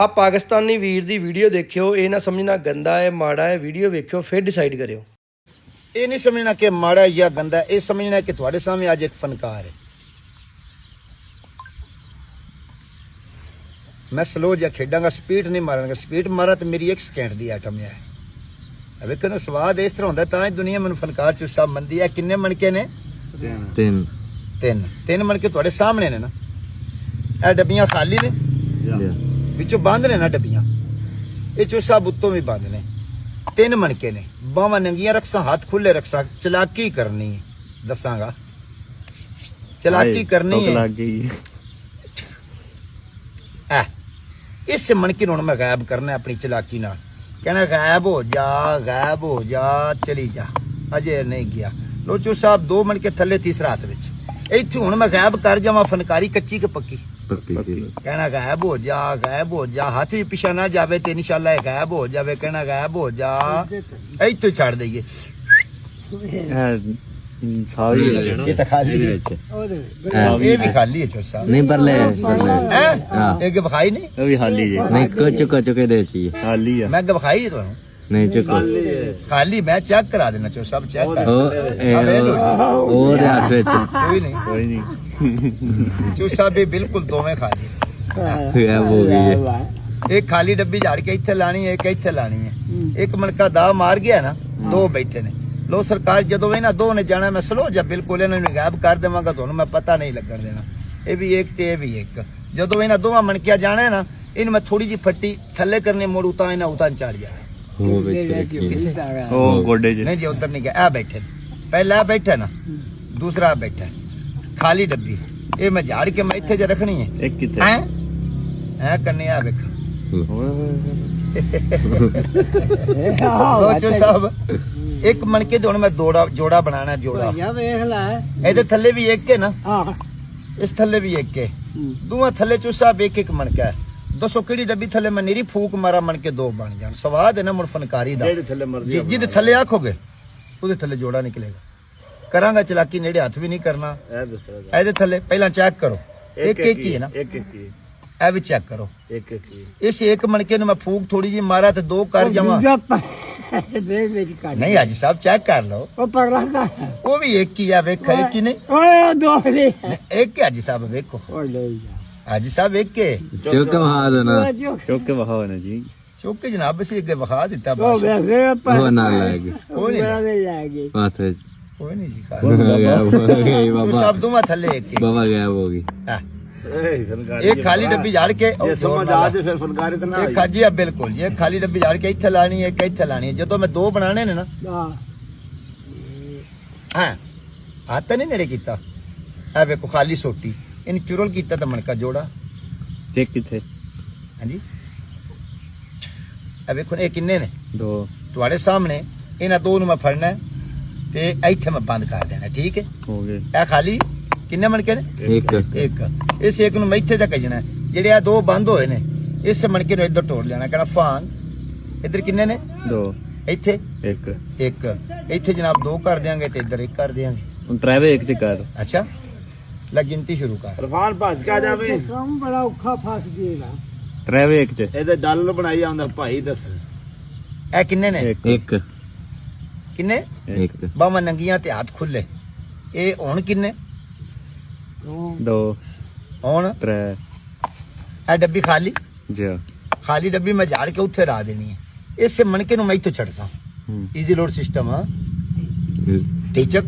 ਆ ਪਾਕਿਸਤਾਨੀ ਵੀਰ ਦੀ ਵੀਡੀਓ ਦੇਖਿਓ ਇਹ ਨਾ ਸਮਝਣਾ ਗੰਦਾ ਹੈ ਮਾੜਾ ਹੈ ਵੀਡੀਓ ਵੇਖਿਓ ਫਿਰ ਡਿਸਾਈਡ ਕਰਿਓ। ਇਹ ਨਹੀਂ ਸਮਝਣਾ ਕਿ ਮਾੜਾ ਜਾਂ ਗੰਦਾ ਹੈ, ਇਹ ਸਮਝਣਾ ਕਿ ਤੁਹਾਡੇ ਸਾਹਮਣੇ ਅੱਜ ਇੱਕ ਫਨਕਾਰ ਹੈ। ਮੈਂ ਸਲੋ ਜਿਹਾ ਖੇਡਾਂਗਾ ਸਪੀਡ ਨਹੀਂ ਮਾਰਾਂਗਾ ਸਪੀਡ ਮਾਰਾ ਤੇ ਮੇਰੀ 1 ਸਕਿੰਟ ਦੀ ਆਟਮ ਹੈ। ਅਵੇ ਕਨੂੰ ਸਵਾਦ ਇਸ ਤਰ੍ਹਾਂ ਹੁੰਦਾ ਤਾਂ ਹੀ ਦੁਨੀਆ ਮੈਨੂੰ ਫਨਕਾਰ ਚ ਸਭ ਮੰਦੀ ਹੈ। ਕਿੰਨੇ ਮਣਕੇ ਨੇ? ਤਿੰਨ। ਤਿੰਨ। ਤਿੰਨ। ਮਣਕੇ ਤੁਹਾਡੇ ਸਾਹਮਣੇ ਨੇ ਨਾ। ਇਹ ਡੱਬੀਆਂ ਖਾਲੀ ਨੇ? ਵਿੱਚੋਂ ਬੰਦ ਨੇ ਨਾ ਡੱਬੀਆਂ ਇਹ ਚੋਂ ਸਭ ਉੱਤੋਂ ਵੀ ਬੰਦ ਨੇ। ਤਿੰਨ ਮਣਕੇ ਨੇ। ਬਾਹਾਂ ਨੰਗੀਆਂ ਰੱਖਸਾਂ ਹੱਥ ਖੁੱਲੇ ਰੱਖਸਾਂ ਚਲਾਕੀ ਕਰਨੀ ਹੈ। ਦੱਸਾਂਗਾ। ਚਲਾਕੀ ਕਰਨੀ ਹੈ। ਲੱਗ ਗਈ। ਐ ਇਸ ਮਣਕੇ ਨੂੰ ਹੁਣ ਮੈਂ ਗਾਇਬ ਕਰਨਾ ਆਪਣੀ ਚਲਾਕੀ ਨਾਲ। ਕਹਿਣਾ ਗਾਇਬ ਹੋ ਜਾ ਗਾਇਬ ਹੋ ਜਾ ਚਲੀ ਜਾ। ਅਜੇ ਨਹੀਂ ਗਿਆ। ਲੋਚੋ ਸਾਹਿਬ ਦੋ ਮਣਕੇ ਥੱਲੇ ਤੀਸਰਾ ਹੱਥ ਵਿੱਚ। ਇੱਥੇ ਹੁਣ ਮੈਂ ਗਾਇਬ ਕਰ ਜਾਵਾਂ ਫਨਕਾਰੀ ਕੱਚੀ ਕਿ ਪੱਕੀ? ਪੱਕੀ ਸੀ ਕਹਿਣਾ ਗਾਇਬ ਹੋ ਜਾ ਗਾਇਬ ਹੋ ਜਾ। ਹੱਥ ਵੀ ਪਿਛਾ ਨਾ ਜਾਵੇ ਤੇ ਇਨਸ਼ਾਅੱਲਾ ਇਹ ਗਾਇਬ ਹੋ ਜਾਵੇ। ਕਹਿਣਾ ਗਾਇਬ ਹੋ ਜਾ। ਇੱਥੇ ਛੱਡ ਦਈਏ। ਸਾਰੀ ਇਹ ਤਾਂ ਖਾਲੀ ਹੈ। ਇਹ ਵੀ ਖਾਲੀ ਹੈ ਚੋਸਾ ਨਹੀਂ ਪਰਲੇ ਪਰਲੇ। ਹੈ? ਹਾਂ। ਇਹ ਕਿ ਵਿਖਾਈ ਨਹੀਂ? ਉਹ ਵੀ ਹਾਲੀ ਜੇ। ਨਹੀਂ ਕੁ ਚੁੱਕਾ ਚੁੱਕੇ ਦੇ ਚੀਏ ਹਾਲੀ ਆ। ਮੈਂ ਕਿ ਵਿਖਾਈ ਤੁਹਾਨੂੰ। ਨਹੀਂ ਚੁੱਕੋ ਖਾਲੀ ਮੈਂ ਚੈੱਕ ਕਰਾ ਦੇਣਾ ਚੋ ਸਭ ਚੈੱਕ ਕਰ ਉਹ ਇਹ ਉਹ- ਦੇ ਹੱਥ ਵਿੱਚ। ਕੋਈ ਨਹੀਂ। ਕੋਈ ਨਹੀਂ। ਚੂਸਾ ਵੀ ਬਿਲਕੁਲ ਦੋਵੇਂ ਖਾਲੀ। ਇਹ ਹੋ ਗਈ ਹੈ। ਇੱਕ ਖਾਲੀ ਡੱਬੀ ਝਾੜ ਕੇ ਇੱਥੇ ਲਾਣੀ ਹੈ ਇੱਕ ਇੱਥੇ ਲਾਣੀ ਹੈ। ਇੱਕ ਮਣਕਾ ਦਾ ਮਾਰ ਗਿਆ ਨਾ ਦੋ ਬੈਠੇ ਨੇ। ਲੋ ਸਰਕਾਰ ਜਦੋਂ ਇਹਨਾਂ ਦੋ ਨੇ ਜਾਣਾ ਮੈਂ ਸਲੋ ਜਾਂ ਬਿਲਕੁਲ ਇਹਨਾਂ ਨੂੰ ਗਾਇਬ ਕਰ ਦੇਵਾਂਗਾ ਤੁਹਾਨੂੰ ਮੈਂ ਪਤਾ ਨਹੀਂ ਲੱਗਣ ਦੇਣਾ। ਇਹ ਵੀ ਇੱਕ ਤੇ ਇਹ ਵੀ ਇੱਕ। ਜਦੋਂ ਇਹਨਾਂ ਦੋਵਾਂ ਮਣਕਿਆ ਜਾਣਾ ਹੈ ਨਾ ਇਹਨੂੰ ਮੈਂ ਥੋੜੀ ਜੀ ਫੱਟੀ ਥੱਲੇ ਕਰਨੇ ਮੋੜ ਉਤਾਂ ਇਹਨਾਂ ਉਤਾਂ ਚੜ ਜਾਣਾ। ਉਹ ਵਿੱਚ ਰੱਖੀ ਉਹ ਗੋਡੇ 'ਚ ਨਹੀਂ ਜੀ ਉਧਰ ਨਹੀਂ ਗਿਆ। ਆ ਬੈਠੇ ਨੇ। ਪਹਿਲਾ ਆਹ ਬੈਠਾ ਨਾ ਦੂਸਰਾ ਆਹ ਬੈਠਾ। ਖਾਲੀ ਡੱਬੀ। ਇਹ ਮੈਂ ਝਾੜ ਕੇ ਮੈਂ ਇੱਥੇ ਜ ਰੱਖਣੀ ਹੈ। ਇੱਕ ਕਿੱਥੇ? ਹੈ? ਹੈ ਕੰਨੇ ਆ ਵੇਖ। ਸੋਚੋ ਸਾਹਿਬ ਇੱਕ ਮਣਕੇ ਦੇ ਹੁਣ ਮੈਂ ਦੋੜਾ ਜੋੜਾ ਬਣਾਣਾ ਜੋੜਾ। ਯਾ ਵੇਖ ਲੈ। ਇਹਦੇ ਥੱਲੇ ਵੀ ਇੱਕ ਹੈ ਨਾ। ਆਹ ਇਸ ਥੱਲੇ ਵੀ ਇੱਕ ਹੈ। ਦੋਵਾਂ ਥੱਲੇ ਚੋਂ ਸਾਹਿਬ ਇੱਕ ਇੱਕ ਮਣਕਾ ਹੈ। ਦੱਸੋ ਕਿਹੜੀ ਡੱਬੀ ਥੱਲੇ ਮੈਂ ਨੀਰੀ ਫੂਕ ਮਾਰਾ ਮਣਕੇ ਦੋ ਬਣ ਜਾਣ। ਸਵਾਦ ਹੈ ਨਾ ਮੁਰ ਫਨਕਾਰੀ ਦਾ। ਜਿਹੜੇ ਥੱਲੇ ਮਰਜ਼ੀ ਜੀ ਜਿਹਦੇ ਥੱਲੇ ਆਖੋਗੇ ਉਹਦੇ ਥੱਲੇ ਜੋੜਾ ਨਿਕਲੇਗਾ। ਕਰਾਂਗਾ ਚਲਾਕੀ ਨੇੜੇ ਹੱਥ ਵੀ ਨਹੀਂ ਕਰਨਾ। ਇਹਦੇ ਥੱਲੇ ਪਹਿਲਾਂ ਚੈੱਕ ਕਰੋ। ਇੱਕ ਇੱਕ ਹੀ ਹੈ ਨਾ? ਇੱਕ ਇੱਕ ਹੀ। ਇਹ ਵੀ ਚੈੱਕ ਕਰੋ। ਇੱਕ ਇੱਕ ਹੀ। ਇਸ ਇੱਕ ਮਣਕੇ ਨੂੰ ਮੈਂ ਫੂਕ ਥੋੜੀ ਜੀ ਮਾਰਾ ਤੇ ਦੋ ਕਰ ਜਾਵਾਂ। ਨਹੀਂ ਅੱਜ ਸਾਹਿਬ ਚੈੱਕ ਕਰ ਲਓ। ਉਹ ਪਗਲਾ ਦਾ ਉਹ ਵੀ ਇੱਕ ਹੀ ਆ ਵੇਖ ਇੱਕ ਹੀ ਨਹੀਂ? ਓਏ ਦੋ ਨਹੀਂ, ਇੱਕ ਹੀ ਅੱਜ ਸਾਹਿਬ ਵੇਖੋ। ਓ ਲੈ ਜਾ। ਅੱਜ ਸਾਹਿਬ ਇੱਕ ਹੀ ਚੁੱਕ ਮਹਾ ਦੇਣਾ। ਉਹ ਜੋ ਚੁੱਕ ਵਹਾਓ ਨਾ ਜੀ। ਚੌਕੇ ਜਨਾਬ ਅਸੀਂ ਅੱਗੇ ਵਿਖਾ ਦਿੱਤਾ ਉਹ ਬਸ। ਵੇਖ ਉਹ ਲੱਗ ਗਈ ਕੋਈ ਨਹੀਂ ਲੈ ਹੱਥ ਵਿੱਚ। ਕੋਈ ਨਹੀਂ ਜੀ ਖਾ ਹੋ ਗਈ ਤੂੰ ਬਾਬਾ। ਸਭ ਦੋਵਾਂ ਥੱਲੇ ਇੱਕ ਹੀ ਬਾਬਾ ਗਾਇਬ ਹੋ ਗਈ। ਹਾਂ। ਇਹ ਖਾਲੀ ਡੱਬੀ ਝਾੜ ਕੇ ਜੇ ਸਮਝ ਆ ਜੇ ਫਿਰ ਫਨਕਾਰੀ ਤਾਂ ਨਾ ਇਹ। ਖਾਜੀ ਆ ਬਿਲਕੁਲ ਇਹ ਖਾਲੀ ਡੱਬੀ ਝਾੜ ਕੇ ਇੱਥੇ ਲਾਣੀ ਹੈ ਇੱਥੇ ਲਾਣੀ ਹੈ। ਜਦੋਂ ਮੈਂ ਦੋ ਬਣਾਣੇ ਨੇ ਨਾ। ਆ ਹਾਂ। ਹੱਥ ਨਹੀਂ ਨੇੜੇ ਕੀਤਾ। ਇਹ ਵੇਖੋ ਖਾਲੀ ਸੋਟੀ। ਇਹਨੂੰ ਚੁਰਲ ਕੀਤਾ ਤਾਂ ਮਣਕਾ ਜੋੜਾ। ਚੈੱਕ ਕਿੱਥੇ? ਹਾਂਜੀ। ਇਹ ਵੇਖੋ ਇਹ ਕਿੰਨੇ ਨੇ? ਦੋ। ਤੁਹਾਡੇ ਸਾਹਮਣੇ ਇਹਨਾਂ ਦੋ ਨੂੰ ਮੈਂ ਫੜਨਾ ਤੇ ਇੱਥੇ ਮੈਂ ਬੰਦ ਕਰ ਦੇਣਾ ਠੀਕ ਹੈ? ਹੋ ਗਏ। ਇਹ ਖਾਲੀ? ਕਿੰਨੇ ਮਣਕੇ ਨੇ? ਇੱਕ। ਇੱਕ। ਇਸ ਇੱਕ ਨੂੰ ਮੈਂ ਇੱਥੇ ਤੱਕ ਜਣਾ ਜਿਹੜੇ ਆ ਦੋ ਬੰਦ ਹੋਏ ਨੇ ਇਸ ਮਣਕੇ ਨੂੰ ਇੱਧਰ ਤੋੜ ਲੈਣਾ ਕਹਿੰਦਾ ਫਾਂਗ। ਇੱਧਰ ਕਿੰਨੇ ਨੇ? ਦੋ। ਇੱਥੇ? ਇੱਕ। ਇੱਕ। ਇੱਥੇ ਜਨਾਬ ਦੋ ਕਰ ਦਿਆਂਗੇ ਤੇ ਇੱਧਰ ਇੱਕ ਕਰ ਦਿਆਂਗੇ। ਹੁਣ ਟਰੈਵੇ ਇੱਕ ਚ ਕਰ। ਅੱਛਾ। ਲੈ ਗਿਣਤੀ ਸ਼ੁਰੂ ਕਰ। ਰਫਾਨ ਭੱਜ ਕੇ ਆ ਜਾਵੇ ਕੰਮ ਬੜਾ ਔਖਾ ਫਸ ਗਿਆ ਟਰੈਵੇ ਇੱਕ ਚ। ਇਹਦੇ ਦਲ ਬਣਾਈ ਆਉਂਦਾ ਭਾਈ ਦੱਸ। ਇਹ ਕਿੰਨੇ ਨੇ? ਇੱਕ। ਕਿੰਨੇ? ਇੱਕ। ਬਾਹਾਂ ਨੰਗੀਆਂ ਤੇ ਹੱਥ ਖੁੱਲੇ। ਇਹ ਹੁਣ ਕਿੰਨੇ? ਦੋ। ਹੁਣ? ਤਰੇ। ਇਹ ਡੱਬੀ ਖਾਲੀ? ਜਾ। ਖਾਲੀ ਡੱਬੀ ਮੈਂ ਝਾੜ ਕੇ ਉੱਥੇ ਰਾ ਦੇਣੀ ਹੈ। ਇਸੇ ਮਣਕੇ ਨੂੰ ਮੈਂ ਇੱਥੋਂ ਛੱਡਸਾਂ ਹੂੰ। ਈਜ਼ੀ ਲੋਡ ਸਿਸਟਮ ਆ। ਟੀਚਕ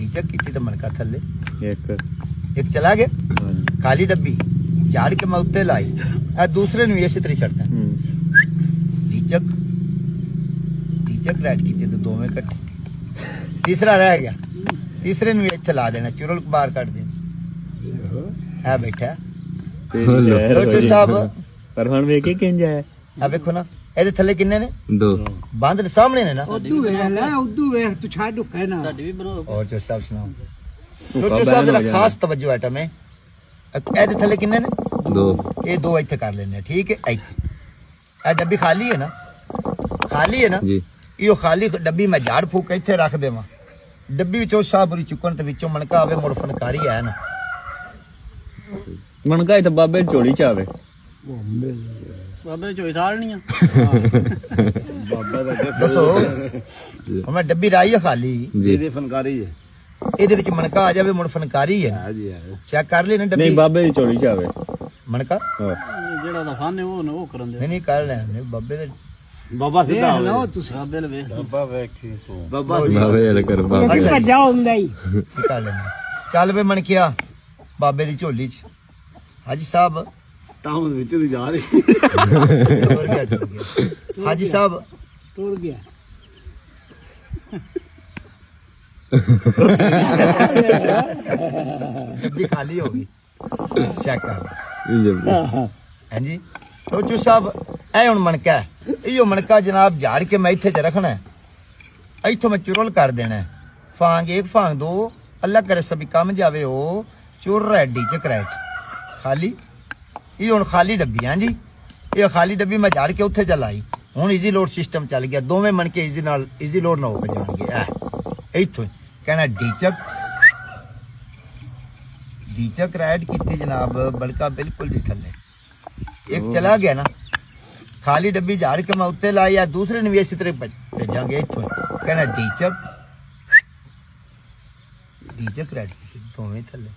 ਟੀਚਕ ਕੀਤੀ ਤਾਂ ਮਣਕਾ ਥੱਲੇ। ਇੱਕ। ਇੱਕ ਚਲਾ ਗਿਆ। ਹਾਂਜੀ। ਖਾਲੀ ਡੱਬੀ ਝਾੜ ਕੇ ਮੈਂ ਉੱਤੇ ਲਾਈ। ਆ ਦੂਸਰੇ ਨੂੰ ਇਸੇ ਤਰ੍ਹਾਂ ਹੀ ਛੱਡਦਾ ਹੂੰ। ਟੀਚਕ ਟੀਚਕ ਰੈਡ ਕੀਤੇ ਤਾਂ ਦੋਵੇਂ ਕੱਟ। ਤੀਸਰਾ ਰਹਿ ਗਿਆ। ਤੀਸਰੇ ਨੂੰ ਵੀ ਇੱਥੇ ਲਾ ਦੇਣਾ ਚੁਰਲ ਬਾਹਰ ਕੱਢ ਦੇ ਆ ਬੈਠਾ। ਤੇਰੀ ਲੋ। ਵਜੀ। ਸਾਹਿਬ। ਪਰ ਹੁਣ ਵੇਖ ਕੇ ਕਿੰਜ ਹੈ। ਆ ਵੇਖੋ ਨਾ ਇਹਦੇ ਥੱਲੇ ਕਿੰਨੇ ਨੇ? ਦੋ। ਬੰਦ ਦੇ ਸਾਹਮਣੇ ਨੇ ਨਾ। ਉਦੋਂ ਵੇਖ ਲੈ ਉਦੋਂ ਵੇਖ ਤੂੰ ਛੱਡ ਕਹਿਣਾ ਔਰ ਜੋ ਸਾਹਿਬ ਸੁਣਾਓ। ਲੋਚੋ ਸਾਹਿਬ ਦਾ ਖਾਸ ਤਵੱਜੋ ਆਈਟਮ ਹੈ। ਇਹਦੇ ਥੱਲੇ ਕਿੰਨੇ ਨੇ? ਦੋ। ਇਹ ਦੋ ਇੱਥੇ ਕਰ ਲੈਣੇ ਆ, ਠੀਕ ਹੈ? ਇੱਥੇ। ਇਹ ਡੱਬੀ ਖਾਲੀ ਹੈ ਨਾ? ਖਾਲੀ ਹੈ ਨਾ? ਜੀ। ਇਹੋ ਖਾਲੀ ਡੱਬੀ ਮੈਂ ਝਾੜ ਫੂਕ ਇੱਥੇ ਰੱਖ ਦੇਵਾਂ। ਡੱਬੀ ਵਿੱਚੋਂ ਸਾਬਰੀ ਚੁੱਕਣ ਤੇ ਵਿੱਚੋਂ ਮਣਕਾ ਆਵੇ ਮੁੜ ਫਨਕਾਰੀ ਆਇਆ ਨਾ। ਮਣਕਾ ਇਹ ਤਾਂ ਬਾਬੇ ਝੋਲੀ ਚ ਆਵੇ। ਬਾਬੇ ਚੋਈ ਸਾਲਣੀਆਂ ਬਾਬਾ ਦਾ ਦੱਸੋ। ਹੁਣ ਮੈਂ ਡੱਬੀ ਰਾਈ ਆ ਖਾਲੀ। ਜੀ। ਜਿਹਦੀ ਫਨਕਾਰੀ ਹੈ ਇਹਦੇ ਵਿੱਚ ਮਣਕਾ ਆ ਜਾਵੇ ਮੁੜ ਫਨਕਾਰੀ ਹੈ ਹਾਂ ਜੀ ਹਾਂ ਚੈੱਕ ਕਰ ਲੈ ਨਾ ਨਹੀਂ ਡੱਬੀ ਬਾਬੇ ਦੀ ਝੋਲੀ ਚ ਆਵੇ। ਮਣਕਾ। ਜਿਹੜਾ ਉਹਦਾ ਫਨ ਹੈ ਉਹ ਉਹ ਕਰਨ ਨਹੀਂ ਨਹੀਂ ਕਰ ਲੈਣੇ ਬਾਬੇ ਦੇ ਬਾਬਾ ਸਿੱਧਾ ਲਓ ਹੋਵੇ। ਤੁਸੀਂ ਬਾਬੇ ਵੇਖ ਬਾਬਾ ਵੇਖੀ ਤੂੰ। ਬਾਬਾ ਬਾਬੇ ਯਾਰ ਕਰ ਬਾਬੇ। ਅੱਛਾ ਜੀ, ਭੱਜਾ ਹੁੰਦਾ ਹੀ। ਕਰ ਲੈਣੇ ਚੱਲ ਵੇ ਮਣਕਿਆ ਬਾਬੇ ਦੀ ਝੋਲੀ 'ਚ। ਹਾਜੀ ਸਾਹਿਬ ਤਾਂ ਵਿੱਚ ਦੀ ਜਾ ਰਹੀ। ਟੁਰ ਗਿਆ ਟੁਰ ਗਿਆ। ਹਾਜੀ ਸਾਹਿਬ। ਟੁਰ ਗਿਆ। ਡੱਬੀ ਖਾਲੀ ਹੋ ਗਈ। ਚੈੱਕ ਕਰ। ਇਹ ਜਬ ਹਾਂਜੀ। ਰੋਚੂ ਸਾਹਿਬ ਇਹ ਹੁਣ ਮਣਕਾ ਹੈ। ਇਹੋ ਮਣਕਾ ਜਨਾਬ ਝਾੜ ਕੇ ਮੈਂ ਇੱਥੇ ਚ ਰੱਖਣਾ ਹੈ। ਇੱਥੋਂ ਮੈਂ ਚੁਰਲ ਕਰ ਦੇਣਾ ਹੈ। ਫਾਂਗ ਇੱਕ ਫਾਂਗ ਦੋ। ਅੱਲਾ ਕਰੇ ਸਭੀ ਕੰਮ ਜਾਵੇ ਉਹ। ਚੁਰ ਰੈਡੀ ਚ ਕਰੈਟ ਖਾਲੀ। ਇਹ ਹੁਣ ਖਾਲੀ ਡੱਬੀ ਹਾਂ ਜੀ। ਇਹ ਖਾਲੀ ਡੱਬੀ ਮੈਂ ਝਾੜ ਕੇ ਉੱਥੇ ਚਲਾਈ ਹੁਣ ਈਜ਼ੀ ਲੋਡ ਸਿਸਟਮ ਚੱਲ ਗਿਆ। ਦੋਵੇਂ ਮਣਕੇ ਈਜ਼ੀ ਨਾਲ ਈਜ਼ੀ ਲੋਡ ਨਾ ਹੋ ਕੇ ਜਾਣਗੇ। ਐ ਇੱਥੋਂ ਹੀ। ਕਹਿਣਾ ਡੀਚਕ ਡੀਚਕ ਰੈਡ ਕੀਤੀ ਜਨਾਬ ਬਲਕਾ ਬਿਲਕੁਲ ਜੀ ਥੱਲੇ। ਇੱਕ ਚਲਾ ਗਿਆ ਨਾ। ਖਾਲੀ ਡੱਬੀ ਝਾੜ ਕੇ ਮੈਂ ਉੱਤੇ ਲਾਈ ਆ ਦੂਸਰੇ ਨੂੰ ਵੀ ਇਸੇ ਤਰ੍ਹਾਂ ਭੇਜ- ਭੇਜਾਂਗੇ ਇੱਥੋਂ ਕਹਿੰਦਾ ਡੀਚਕ ਡੀਚਕ ਰੈਡ ਦੋਵੇਂ ਥੱਲੇ।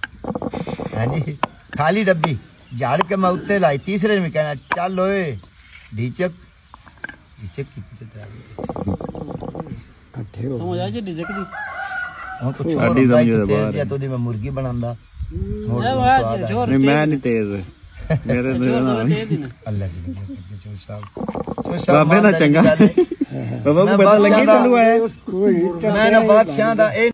ਹਾਂਜੀ ਖਾਲੀ ਡੱਬੀ। ਝਾੜ ਕੇ ਮੈਂ ਉੱਤੇ ਲਾਈ ਤੀਸਰੇ ਨੂੰ ਵੀ ਕਹਿਣਾ ਚੱਲ ਓਏ। ਡੀਚਕ ਡੀਚਕ ਕੀਤੀ ਤੇ ਤਰਾ ਸਮਝ ਆ ਜੀ ਡਿਜਕ ਦੀ। ਹੁਣ ਕੁਛ ਹੋਰ ਸਾਡੀ ਸਮਝ ਤੋਂ ਤੇਜ਼ ਬਾਹਰ ਤੋਂ ਦੀ ਮੈਂ ਮੁਰਗੀ ਬਣਾਉਂਦਾ। ਹੋਰ ਇਹ ਕੋਈ ਵਾ ਸਵਾਦ ਆ। ਜੋਰ ਨਹੀਂ ਮੈਂ ਨਹੀਂ ਤੇਜ਼। ਮੇਰੇ ਜੋਰ ਨਾਲ ਤੇ ਦੀ ਅੱਲਾ ਜੀ ਚੋ ਸਾਹਿਬ ਚੋ ਸਾਹਿਬ ਬਾਬੇ ਨਾਲ ਚੰਗਾ। ਹੈ। ਬਾਬਾ ਨੂੰ ਪਤਾ ਲੱਗੀ ਤੈਨੂੰ ਆਇਆ। ਮੈਂ ਨਾ ਬਾਦਸ਼ਾਹ ਦਾ ਇਹ